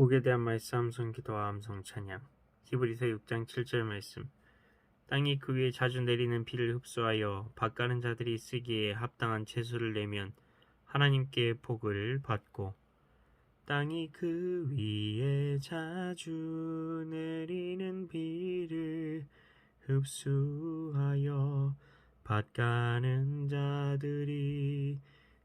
복에 대한 말씀 함성 기도와 함성 찬양. 히브리서 6장 7절 말씀. 땅이 그 위에 자주 내리는 비를 흡수하여 밭가는 자들이 쓰기에 합당한 채소를 내면 하나님께 복을 받고 땅이 그 위에 자주 내리는 비를 흡수하여 밭가는 자들이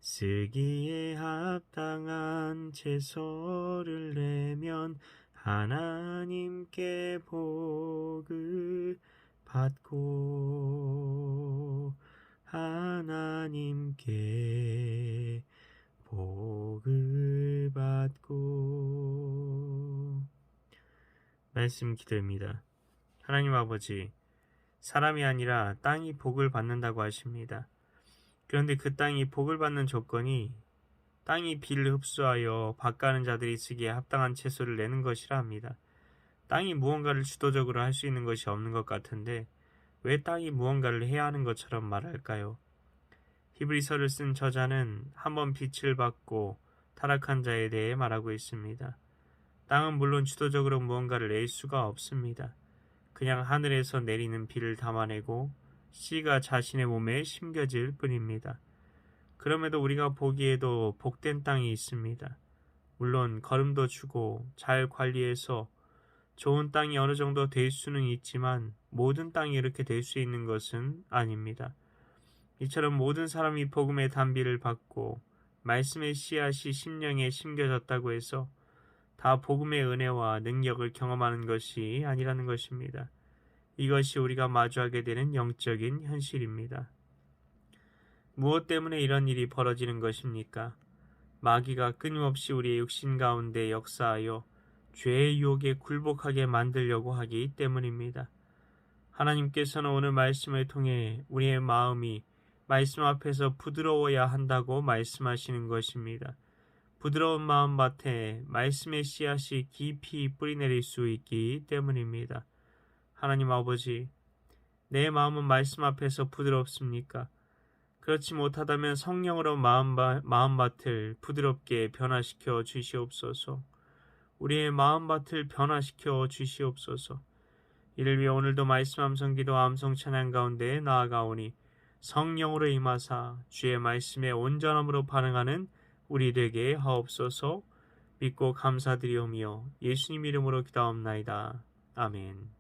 쓰기에 합당한 채소를 내면 하나님께 복을 받고 하나님께 복을 받고 말씀 기도입니다. 하나님 아버지 사람이 아니라 땅이 복을 받는다고 하십니다. 그런데 그 땅이 복을 받는 조건이 땅이 비를 흡수하여 밭가는 자들이 쓰기에 합당한 채소를 내는 것이라 합니다. 땅이 무언가를 주도적으로 할 수 있는 것이 없는 것 같은데 왜 땅이 무언가를 해야 하는 것처럼 말할까요? 히브리서를 쓴 저자는 한번 빛을 받고 타락한 자에 대해 말하고 있습니다. 땅은 물론 주도적으로 무언가를 낼 수가 없습니다. 그냥 하늘에서 내리는 비를 담아내고 씨가 자신의 몸에 심겨질 뿐입니다. 그럼에도 우리가 보기에도 복된 땅이 있습니다. 물론 걸음도 주고 잘 관리해서 좋은 땅이 어느 정도 될 수는 있지만 모든 땅이 이렇게 될 수 있는 것은 아닙니다. 이처럼 모든 사람이 복음의 단비를 받고 말씀의 씨앗이 심령에 심겨졌다고 해서 다 복음의 은혜와 능력을 경험하는 것이 아니라는 것입니다. 이것이 우리가 마주하게 되는 영적인 현실입니다. 무엇 때문에 이런 일이 벌어지는 것입니까? 마귀가 끊임없이 우리의 육신 가운데 역사하여 죄의 유혹에 굴복하게 만들려고 하기 때문입니다. 하나님께서는 오늘 말씀을 통해 우리의 마음이 말씀 앞에서 부드러워야 한다고 말씀하시는 것입니다. 부드러운 마음밭에 말씀의 씨앗이 깊이 뿌리내릴 수 있기 때문입니다. 하나님 아버지, 내 마음은 말씀 앞에서 부드럽습니까? 그렇지 못하다면 성령으로 마음바, 마음밭을 부드럽게 변화시켜 주시옵소서. 우리의 마음밭을 변화시켜 주시옵소서. 이를 위해 오늘도 말씀 함성 기도 암성 찬양 가운데 나아가오니 성령으로 임하사 주의 말씀에 온전함으로 반응하는 우리 되게 하옵소서. 믿고 감사드리오며 예수님 이름으로 기도옵나이다. 아멘.